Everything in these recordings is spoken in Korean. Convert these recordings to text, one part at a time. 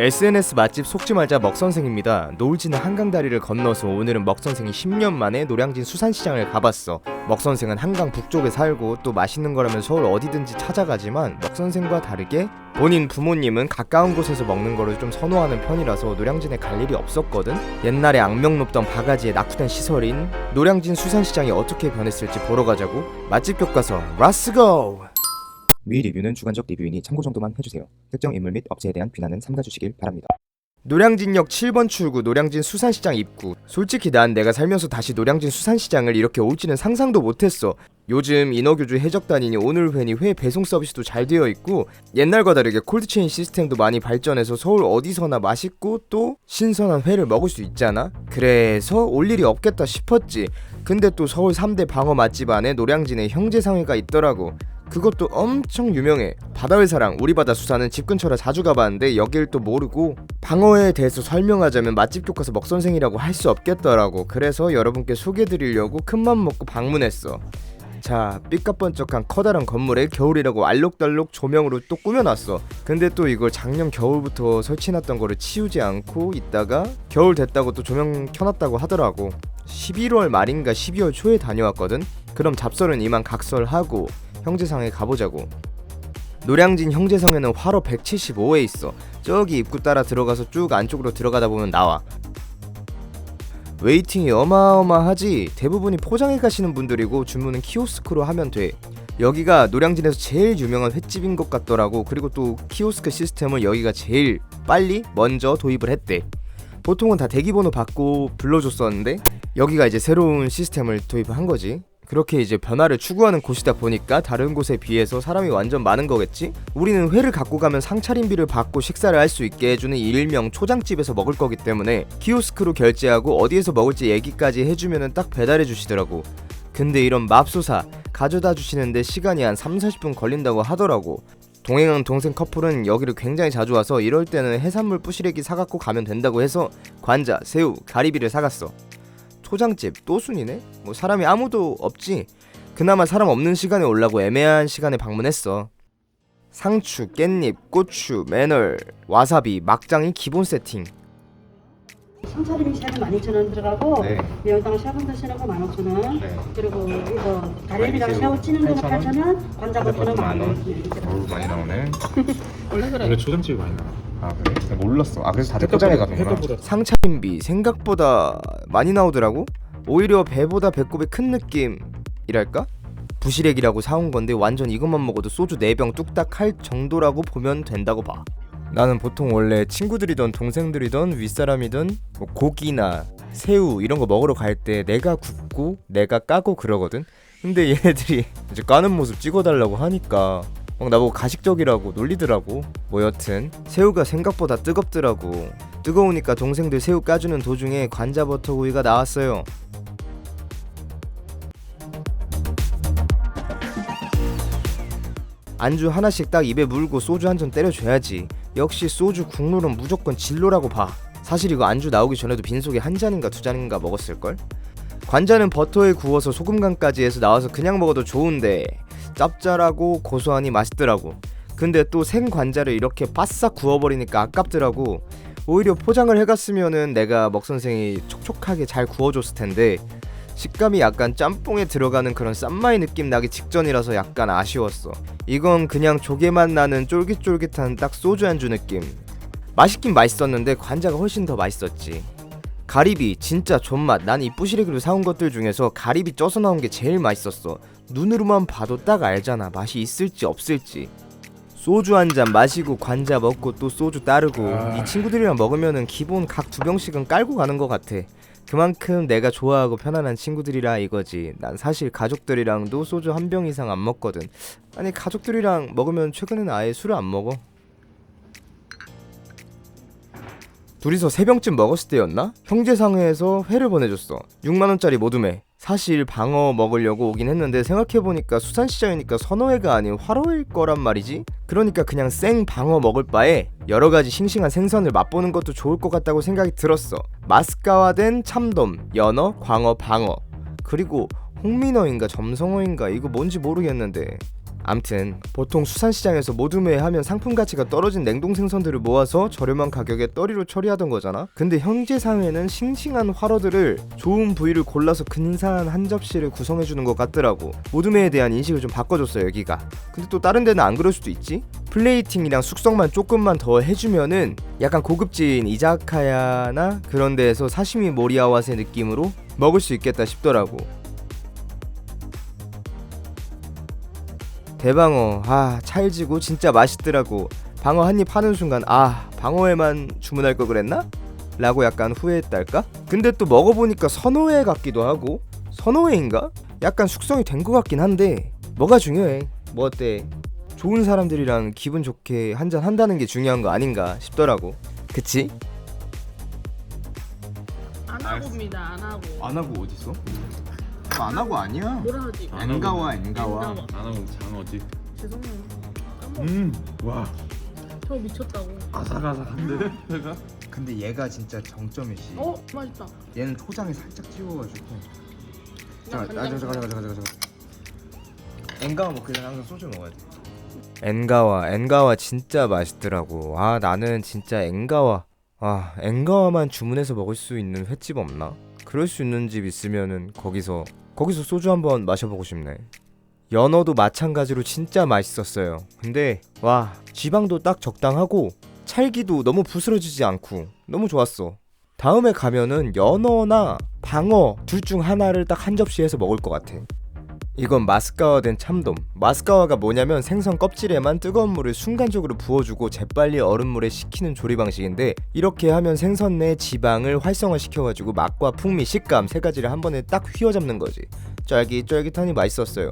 SNS 맛집 속지 말자 먹선생입니다. 노을지는 한강 다리를 건너서 오늘은 먹선생이 10년 만에 노량진 수산시장을 가봤어. 먹선생은 한강 북쪽에 살고 또 맛있는 거라면 서울 어디든지 찾아가지만 먹선생과 다르게 본인 부모님은 가까운 곳에서 먹는 거를 좀 선호하는 편이라서 노량진에 갈 일이 없었거든. 옛날에 악명 높던 바가지의 낙후된 시설인 노량진 수산시장이 어떻게 변했을지 보러 가자고. 맛집 교과서 렛츠고! 위 리뷰는 주관적 리뷰이니 참고 정도만 해주세요. 특정 인물 및 업체에 대한 비난은 삼가주시길 바랍니다. 노량진역 7번 출구 노량진 수산시장 입구. 솔직히 난 내가 살면서 다시 노량진 수산시장을 이렇게 올지는 상상도 못했어. 요즘 인어교주 해적단이니 오늘 회니 회 배송 서비스도 잘 되어 있고 옛날과 다르게 콜드체인 시스템도 많이 발전해서 서울 어디서나 맛있고 또 신선한 회를 먹을 수 있잖아. 그래서 올 일이 없겠다 싶었지. 근데 또 서울 3대 방어 맛집 안에 노량진에 형제상회가 있더라고 그것도 엄청 유명해. 바다의 사랑 우리 바다 수산은 집 근처라 자주 가봤는데 여길 또 모르고 방어에 대해서 설명하자면 맛집 교과서 먹선생이라고 할 수 없겠더라고. 그래서 여러분께 소개드리려고 큰맘 먹고 방문했어. 자 삐까번쩍한 커다란 건물에 겨울이라고 알록달록 조명으로 또 꾸며놨어. 근데 또 이걸 작년 겨울부터 설치해놨던 거를 치우지 않고 있다가 겨울 됐다고 또 조명 켜놨다고 하더라고. 11월 말인가 12월 초에 다녀왔거든? 그럼 잡설은 이만 각설하고 형제상에 가보자고. 노량진 형제성에는 화로 175에 있어. 저기 입구 따라 들어가서 쭉 안쪽으로 들어가다 보면 나와. 웨이팅이 어마어마하지. 대부분이 포장해 가시는 분들이고 주문은 키오스크로 하면 돼. 여기가 노량진에서 제일 유명한 횟집인 것 같더라고. 그리고 또 키오스크 시스템을 여기가 제일 빨리 먼저 도입을 했대. 보통은 다 대기번호 받고 불러줬었는데 여기가 이제 새로운 시스템을 도입한 거지 그렇게 이제 변화를 추구하는 곳이다 보니까 다른 곳에 비해서 사람이 완전 많은 거겠지? 우리는 회를 갖고 가면 상차림비를 받고 식사를 할 수 있게 해주는 일명 초장집에서 먹을 거기 때문에 키오스크로 결제하고 어디에서 먹을지 얘기까지 해주면은 딱 배달해 주시더라고. 근데 이런 맙소사 가져다 주시는데 시간이 한 3, 40분 걸린다고 하더라고. 동행한 동생 커플은 여기를 굉장히 자주 와서 이럴 때는 해산물 부시래기 사갖고 가면 된다고 해서 관자, 새우, 가리비를 사갔어. 초장집 또 순이네? 뭐 사람이 아무도 없지. 그나마 사람 없는 시간에 올라고 애매한 시간에 방문했어. 상추, 깻잎, 고추, 매널, 와사비, 막장이 기본 세팅. 상차림이 샤브 12,000원 들어가고 네. 매운탕 샤브 드시는 거 15,000원 네. 그리고 이거 가래비랑 새우 샤브 찌는 거는 8,000원, 8,000원 관자 버터는 만 원. 만원 어우 많이 나오네. 원래 그래. 원래 초장집이 많이 나와. 아 그래? 나 몰랐어. 아 그래서 다들 포장해 가는구나. 상차림비 생각보다 많이 나오더라고. 오히려 배보다 배꼽이 큰 느낌이랄까? 부시래기라고 사온 건데 완전 이것만 먹어도 소주 4병 뚝딱 할 정도라고 보면 된다고 봐. 나는 보통 원래 친구들이던 동생들이던 윗사람이든 뭐 고기나 새우 이런 거 먹으러 갈 때 내가 굽고 내가 까고 그러거든. 근데 얘네들이 이제 까는 모습 찍어달라고 하니까 막 나보고 가식적이라고 놀리더라고. 뭐 여튼 새우가 생각보다 뜨겁더라고. 뜨거우니까 동생들 새우 까주는 도중에 관자 버터구이가 나왔어요. 안주 하나씩 딱 입에 물고 소주 한 잔 때려줘야지. 역시 소주 국물은 무조건 진로라고 봐. 사실 이거 안주 나오기 전에도 빈속에 한 잔인가 두 잔인가 먹었을걸? 관자는 버터에 구워서 소금간까지 해서 나와서 그냥 먹어도 좋은데 짭짤하고 고소하니 맛있더라고. 근데 또 생 관자를 이렇게 바싹 구워버리니까 아깝더라고. 오히려 포장을 해갔으면은 내가 먹 선생이 촉촉하게 잘 구워줬을 텐데 식감이 약간 짬뽕에 들어가는 그런 쌈마이 느낌 나기 직전이라서 약간 아쉬웠어. 이건 그냥 조개맛 나는 쫄깃쫄깃한 딱 소주 안주 느낌. 맛있긴 맛있었는데 관자가 훨씬 더 맛있었지. 가리비 진짜 존맛. 난이 부시래기로 사온 것들 중에서 가리비 쪄서 나온 게 제일 맛있었어. 눈으로만 봐도 딱 알잖아. 맛이 있을지 없을지. 소주 한 잔 마시고 관자 먹고 또 소주 따르고 아. 이 친구들이랑 먹으면은 기본 각 두 병씩은 깔고 가는 것 같아. 그만큼 내가 좋아하고 편안한 친구들이라 이거지. 난 사실 가족들이랑도 소주 한 병 이상 안 먹거든. 아니 가족들이랑 먹으면 최근에는 아예 술을 안 먹어. 둘이서 세 병쯤 먹었을 때였나? 형제상회에서 회를 보내줬어. 6만 원짜리 모둠회. 사실 방어 먹으려고 오긴 했는데 생각해보니까 수산시장이니까 선어회가 아닌 화로일 거란 말이지? 그러니까 그냥 생 방어 먹을 바에 여러 가지 싱싱한 생선을 맛보는 것도 좋을 것 같다고 생각이 들었어. 마스카화된 참돔, 연어, 광어, 방어. 그리고 홍민어인가 점성어인가 이거 뭔지 모르겠는데 암튼 보통 수산시장에서 모둠회 하면 상품 가치가 떨어진 냉동 생선들을 모아서 저렴한 가격에 떠리로 처리하던 거잖아. 근데 현재상에는 싱싱한 활어들을 좋은 부위를 골라서 근사한 한 접시를 구성해 주는 것 같더라고. 모둠회에 대한 인식을 좀 바꿔줬어 여기가. 근데 또 다른 데는 안 그럴 수도 있지? 플레이팅이랑 숙성만 조금만 더 해주면은 약간 고급진 이자카야나 그런 데에서 사시미 모리아와세 느낌으로 먹을 수 있겠다 싶더라고. 대방어 아 찰지고 진짜 맛있더라고 방어 한 입 하는 순간 아 방어회만 주문할 걸 그랬나? 라고 약간 후회했달까? 근데 또 먹어보니까 선어회 같기도 하고 선어회인가? 약간 숙성이 된 것 같긴 한데 뭐가 중요해 뭐 어때 좋은 사람들이랑 기분 좋게 한잔 한다는 게 중요한 거 아닌가 싶더라고 그치? 안 하고입니다. 안 하고. 안 하고 어딨어? 안 하고 아니야 뭐라 하지? 안. 엔가와 엔가와. 안 하고 장어지. 죄송해요. 음, 와, 저 미쳤다고. 아삭아삭한데 회가? 근데 얘가 진짜 정점이지 어 맛있다. 얘는 초장에 살짝 찍어가지고 나 간장. 잠깐 잠깐 잠깐 엔가와 먹기 전에 항상 소주 먹어야 돼 엔가와 엔가와 진짜 맛있더라고 아 나는 진짜 엔가와 아 엔가와만 주문해서 먹을 수 있는 횟집 없나? 그럴 수 있는 집 있으면은 거기서 거기서 소주 한번 마셔보고 싶네. 연어도 마찬가지로 진짜 맛있었어요. 근데 와 지방도 딱 적당하고 찰기도 너무 부스러지지 않고 너무 좋았어. 다음에 가면은 연어나 방어 둘 중 하나를 딱 한 접시에서 먹을 것 같아. 이건 마스카와 된 참돔. 마스카와가 뭐냐면 생선 껍질에만 뜨거운 물을 순간적으로 부어주고 재빨리 얼음물에 식히는 조리 방식인데 이렇게 하면 생선 내 지방을 활성화시켜가지고 맛과 풍미, 식감 세 가지를 한 번에 딱 휘어잡는 거지. 쫄깃쫄깃하니 맛있었어요.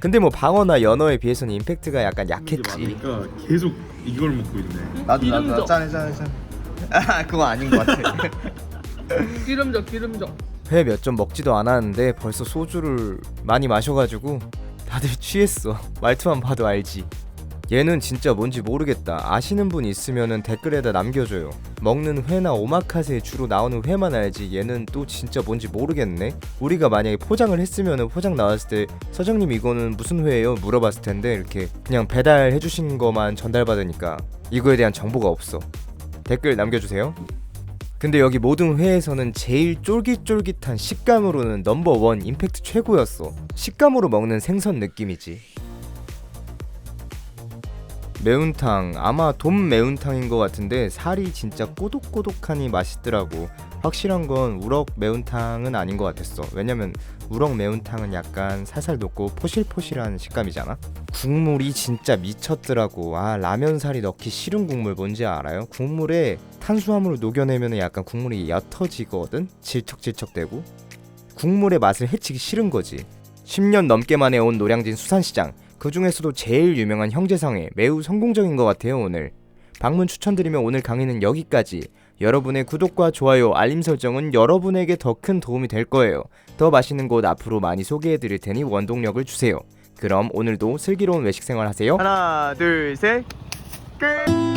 근데 뭐 방어나 연어에 비해서는 임팩트가 약간 약했지. 많으니까 계속 이걸 먹고 있네. 나도 기름져. 짠해 짠해 짠. 아 그거 아닌 것 같아. 기름져 기름져. 회 몇 점 먹지도 않았는데 벌써 소주를 많이 마셔가지고 다들 취했어. 말투만 봐도 알지. 얘는 진짜 뭔지 모르겠다. 아시는 분 있으면은 댓글에다 남겨줘요. 먹는 회나 오마카세에 주로 나오는 회만 알지. 얘는 또 진짜 뭔지 모르겠네. 우리가 만약에 포장을 했으면은 포장 나왔을 때 서정님 이거는 무슨 회예요? 물어봤을 텐데 이렇게 그냥 배달해 주신 거만 전달받으니까 이거에 대한 정보가 없어. 댓글 남겨주세요. 근데 여기 모든 회에서는 제일 쫄깃쫄깃한 식감으로는 넘버원 임팩트 최고였어. 식감으로 먹는 생선 느낌이지. 매운탕 아마 돔 매운탕인 것 같은데 살이 진짜 꼬독꼬독하니 맛있더라고 확실한 건 우럭 매운탕은 아닌 것 같았어. 왜냐면 우럭 매운탕은 약간 살살 녹고 포실포실한 식감이잖아? 국물이 진짜 미쳤더라고. 아 라면살이 넣기 싫은 국물 뭔지 알아요? 국물에 탄수화물을 녹여내면 약간 국물이 옅어지거든? 질척질척대고. 국물의 맛을 해치기 싫은 거지. 10년 넘게 만에 온 노량진 수산시장. 그 중에서도 제일 유명한 형제상회 매우 성공적인 것 같아요 오늘. 방문 추천드리면 오늘 강의는 여기까지 여러분의 구독과 좋아요 알림 설정은 여러분에게 더 큰 도움이 될 거예요. 더 맛있는 곳 앞으로 많이 소개해 드릴 테니 원동력을 주세요. 그럼 오늘도 슬기로운 외식 생활 하세요. 하나 둘 셋 끝